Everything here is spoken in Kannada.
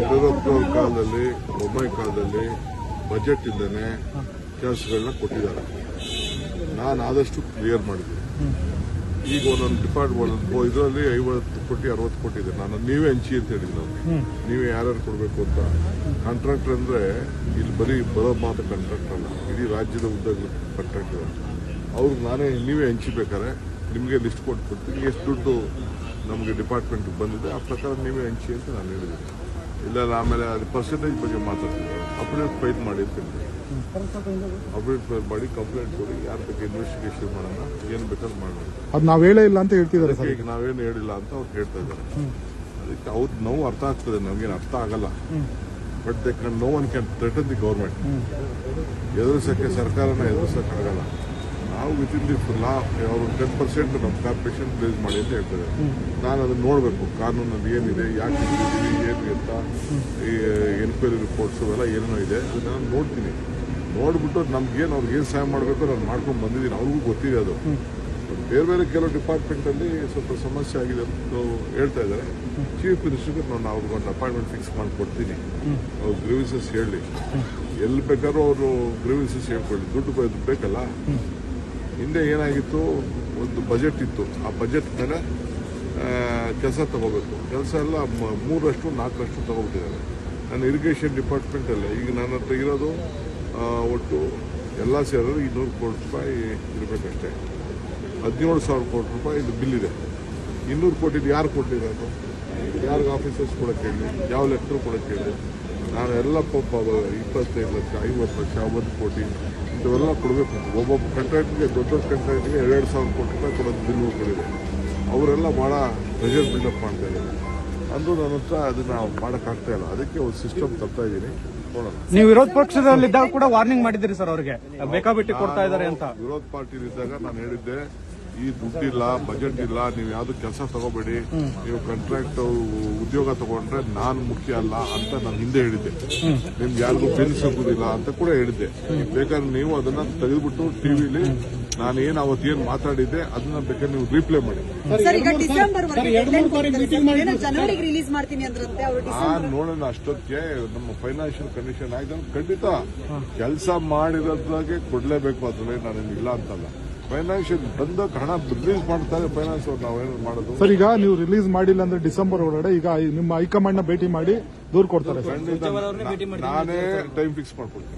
ಯಡಿಯೂರಪ್ಪನವ್ರ ಕಾಲದಲ್ಲಿ ಬೊಮ್ಮಾಯಿ ಕಾಲದಲ್ಲಿ ಬಜೆಟ್ ಇಲ್ಲದೆ ಕೆಲಸಗಳನ್ನ ಕೊಟ್ಟಿದ್ದಾರೆ. ನಾನು ಆದಷ್ಟು ಕ್ಲಿಯರ್ ಮಾಡಿದ್ದೀನಿ. ಈಗ ಒಂದೊಂದು ಡಿಪಾರ್ಟ್ಮೆಂಟ್ ಇದರಲ್ಲಿ ಐವತ್ತು ಕೋಟಿ ಅರವತ್ತು ಕೋಟಿ ಇದೆ. ನಾನು ನೀವೇ ಹಂಚಿ ಅಂತ ಹೇಳಿದ್ರು. ನೀವೇ ಯಾರ್ಯಾರು ಕೊಡಬೇಕು ಅಂತ. ಕಾಂಟ್ರಾಕ್ಟರ್ ಅಂದ್ರೆ ಇಲ್ಲಿ ಬರೀ ಬರೋ ಮಾತ್ರ ಕಾಂಟ್ರಾಕ್ಟರ್ ಅಲ್ಲ. ಇಡೀ ರಾಜ್ಯದ ಉದ್ಯೋಗ ಕಾಂಟ್ರಾಕ್ಟರ್ ಅವ್ರಿಗೆ ನಾನೇ ನೀವೇ ಹಂಚಿಬೇಕಾರೆ ನಿಮಗೆ ಲಿಸ್ಟ್ ಕೊಟ್ಟು ಕೊಡ್ತೀನಿ. ಎಷ್ಟು ದುಡ್ಡು ನಮಗೆ ಡಿಪಾರ್ಟ್ಮೆಂಟ್ ಬಂದಿದೆ ಆ ಪ್ರಕಾರ ನೀವೇ ಹಂಚಿ ಅಂತ ನಾನು ಹೇಳಿದ್ದೀನಿ. ಇಲ್ಲ ಆಮೇಲೆ ಅದು ಪರ್ಸೆಂಟೇಜ್ ಬಗ್ಗೆ ಮಾತಾಡ್ತೀವಿ ಅಪ್ಡೇಟ್ ಫೈಲ್ ಮಾಡಿ ಅಪ್ಡೇಟ್ ಫೈಲ್ ಮಾಡಿ ಕಂಪ್ಲೇಂಟ್ ಕೊಡಿ. ಯಾರ ಬಗ್ಗೆ ಇನ್ವೆಸ್ಟಿಗೇಷನ್ ಮಾಡೋಣ? ಏನು ಬೇಕಾದ್ರೆ ಮಾಡೋಣ. ಅದು ನಾವು ಹೇಳೇ ಇಲ್ಲ ಅಂತ ಹೇಳ್ತಿದ್ದಾರೆ ಸರ್. ಈಗ ನಾವೇನು ಹೇಳಿಲ್ಲ ಅಂತ ಅವ್ರು ಹೇಳ್ತಾ ಇದ್ದಾರೆ. ಅದಕ್ಕೆ ಅವ್ರ ನೋವು ಅರ್ಥ ಆಗ್ತದೆ. ನಮಗೇನು ಅರ್ಥ ಆಗಲ್ಲ. But they can no one can threaten the government ಎದುರಿಸೋಕ್ಕೆ ಸರ್ಕಾರನ ಎದುರಿಸಕ್ಕಾಗಲ್ಲ ನಾವು ವಿತ್ ಇನ್ ದಿ ಲಾ ಅವರು ಟೆನ್ ಪರ್ಸೆಂಟ್ ನಮ್ಮ ಕಾರ್ಪೊರೇಷನ್ ಪ್ಲೇಸ್ ಮಾಡಿ ಅಂತ ಹೇಳ್ತಾರೆ. ನಾನು ಅದನ್ನ ನೋಡಬೇಕು. ಕಾನೂನಲ್ಲಿ ಏನಿದೆ, ಯಾಕೆ ಏನು ಅಂತ ಈ ಎನ್ಕ್ವೈರಿ ರಿಪೋರ್ಟ್ಸ್ ಎಲ್ಲ ಏನೇನೋ ಇದೆ. ಅದನ್ನ ನಾನು ನೋಡ್ತೀನಿ. ನೋಡ್ಬಿಟ್ಟು ನಮ್ಗೇನು ಅವ್ರಿಗೆ ಏನು ಸಹಾಯ ಮಾಡಬೇಕು ನಾನು ಮಾಡ್ಕೊಂಡು ಬಂದಿದ್ದೀನಿ. ಅವ್ರಿಗೂ ಗೊತ್ತಿದೆ ಅದು. ಬೇರೆ ಬೇರೆ ಕೆಲವು ಡಿಪಾರ್ಟ್ಮೆಂಟಲ್ಲಿ ಸ್ವಲ್ಪ ಸಮಸ್ಯೆ ಆಗಿದೆ ಅಂತ ಹೇಳ್ತಾ ಇದ್ದಾರೆ. ಚೀಫ್ ಮಿನಿಸ್ಟರ್ಗೆ ನಾನು ಅವ್ರಿಗೆ ಒಂದು ಅಪಾಯಿಂಟ್ಮೆಂಟ್ ಫಿಕ್ಸ್ ಮಾಡಿಕೊಡ್ತೀನಿ. ಅವ್ರ ಗ್ರೀವಿಸಸ್ ಹೇಳಿ. ಎಲ್ಲಿ ಬೇಕಾದ್ರೂ ಅವರು ಗ್ರೀವಿಸಸ್ ಹೇಳ್ಕೊಳ್ಳಿ. ದುಡ್ಡು ಬೇಕಲ್ಲ? ಹಿಂದೆ ಏನಾಗಿತ್ತು? ಒಂದು ಬಜೆಟ್ ಇತ್ತು. ಆ ಬಜೆಟ್ ಮೇಲೆ ಕೆಲಸ ತಗೋಬೇಕು. ಕೆಲಸ ಎಲ್ಲ ಮೂರಷ್ಟು ನಾಲ್ಕರಷ್ಟು ತಗೋಬಿಟ್ಟಿದ್ದಾರೆ. ನಾನು ಇರಿಗೇಷನ್ ಡಿಪಾರ್ಟ್ಮೆಂಟಲ್ಲೇ ಈಗ ನನ್ನ ಹತ್ರ ಇರೋದು ಒಟ್ಟು ಎಲ್ಲ ಸೇರಿದ್ರೆ ಇನ್ನೂರು ಕೋಟಿ ರೂಪಾಯಿ ಇರಬೇಕಷ್ಟೇ. ಹದಿನೇಳು ಸಾವಿರ ಕೋಟಿ ರೂಪಾಯಿ ಇದು ಬಿಲ್ ಇದೆ. ಇನ್ನೂರು ಕೋಟಿ ಯಾರು ಕೊಟ್ಟಿರೋದು ಯಾರಿಗೆ ಆಫೀಸರ್ಸ್ ಕೊಡೋಕ್ಕೆ ಹೇಳಿ ಯಾವ ಲೆಟ್ರು ಕೊಡೋಕ್ಕೆ ಹೇಳಿ ನಾನು ಎಲ್ಲ ಪಾಪ, ಇಪ್ಪತ್ತೈದು ಲಕ್ಷ, ಐವತ್ತು ಲಕ್ಷ ಒಂದು ಕೋಟಿ ಇಂಥವೆಲ್ಲ ಕೊಡಬೇಕು ಒಬ್ಬೊಬ್ಬ ಕಂಟ್ರಾಕ್ಟ್ಗೆ ದೊಡ್ಡ ದೊಡ್ಡ ಕಂಟ್ರಾಕ್ಟ್ಗೆ ಎರಡು ಸಾವಿರ ಕೋಟಿ ರೂಪಾಯಿ ಕೊಡೋದು ಬಿಲ್ಗಳಿದೆ ಅವರೆಲ್ಲ ಭಾಳ ಪ್ರೆಷರ್ ಬಿಲ್ಡಪ್ ಮಾಡ್ತಾ ಇದ್ದಾರೆ. ಅಂದ್ರೂ ನನ್ನ ಹತ್ರ ಅದನ್ನ ಮಾಡೋಕ್ಕಾಗ್ತಾ ಇಲ್ಲ. ಅದಕ್ಕೆ ಒಂದು ಸಿಸ್ಟಮ್ ತರ್ತಾ ಇದ್ದೀನಿ. ನೋಡೋಣ. ನೀವು ವಿರೋಧ ಪಕ್ಷದಲ್ಲಿದ್ದಾಗ ಕೂಡ ವಾರ್ನಿಂಗ್ ಮಾಡಿದ್ದೀರಿ ಸರ್ ಅವರಿಗೆ. ಬೇಕಾಬಿಟ್ಟು ಕೊಡ್ತಾ ಇದ್ದಾರೆ ಅಂತ. ವಿರೋಧ ಪಾರ್ಟಿ ಇದ್ದಾಗ ನಾನು ಹೇಳಿದ್ದೆ ಈ ದುಡ್ಡಿಲ್ಲ ಬಜೆಟ್ ಇಲ್ಲ ನೀವು ಯಾವ್ದು ಕೆಲಸ ತಗೋಬೇಡಿ ನೀವು ಕಾಂಟ್ರಾಕ್ಟ್ ಉದ್ಯೋಗ ತಗೊಂಡ್ರೆ ನಾನು ಮುಖ್ಯ ಅಲ್ಲ ಅಂತ ನಾನು ಹಿಂದೆ ಹೇಳಿದ್ದೆ. ನಿಮ್ಗೆ ಯಾರಿಗೂ ಬೆನ್ ಸಿಗುದಿಲ್ಲ ಅಂತ ಕೂಡ ಹೇಳಿದ್ದೆ. ಬೇಕಾದ್ರೆ ನೀವು ಅದನ್ನ ತೆಗೆದುಬಿಟ್ಟು ಟಿವಿಲಿ ನಾನು ಏನ್ ಅವತ್ತೇನ್ ಮಾತಾಡಿದ್ದೆ ಅದನ್ನ ಬೇಕಾದ್ರೆ ನೀವು ರೀಪ್ಲೇ ಮಾಡಿ. ನಾನು ಈಗ ಡಿಸೆಂಬರ್ ವರೆಗೆ ಜನವರಿಗೆ ರಿಲೀಸ್ ಮಾಡ್ತೀನಿ ಅಂದ್ರಂತೆ ಅವರು ನೋಡೋಣ ಅಷ್ಟೊತ್ತಿಗೆ ನಮ್ಮ ಫೈನಾನ್ಷಿಯಲ್ ಕಂಡೀಷನ್ ಆಯ್ತು ಖಂಡಿತ ಕೆಲಸ ಮಾಡಿರೋದ್ರಾಗೆ ಕೊಡ್ಲೇಬೇಕು ಅದ್ರಲ್ಲಿ ನಾನು ಇಲ್ಲ ಅಂತಲ್ಲ. ಫೈನಾನ್ಷಿಯಲ್ ಬಂದಾಗ ಹಣ ರಿಲೀಸ್ ಮಾಡ್ತಾರೆ ಫೈನಾನ್ಸ್ ಅವ್ರು ನಾವೇನು ಮಾಡೋದು? ಸರ್ ಈಗ ನೀವು ರಿಲೀಸ್ ಮಾಡಿಲ್ಲ ಅಂದ್ರೆ ಡಿಸೆಂಬರ್ ಒಳಗಡೆ ಈಗ ನಿಮ್ಮ ಹೈಕಮಾಂಡ್ನ ಭೇಟಿ ಮಾಡಿ ದೂರ್ ಕೊಡ್ತಾರೆ ನಾನೇ ಟೈಮ್ ಫಿಕ್ಸ್ ಮಾಡ್ಕೊಡ್ತೀನಿ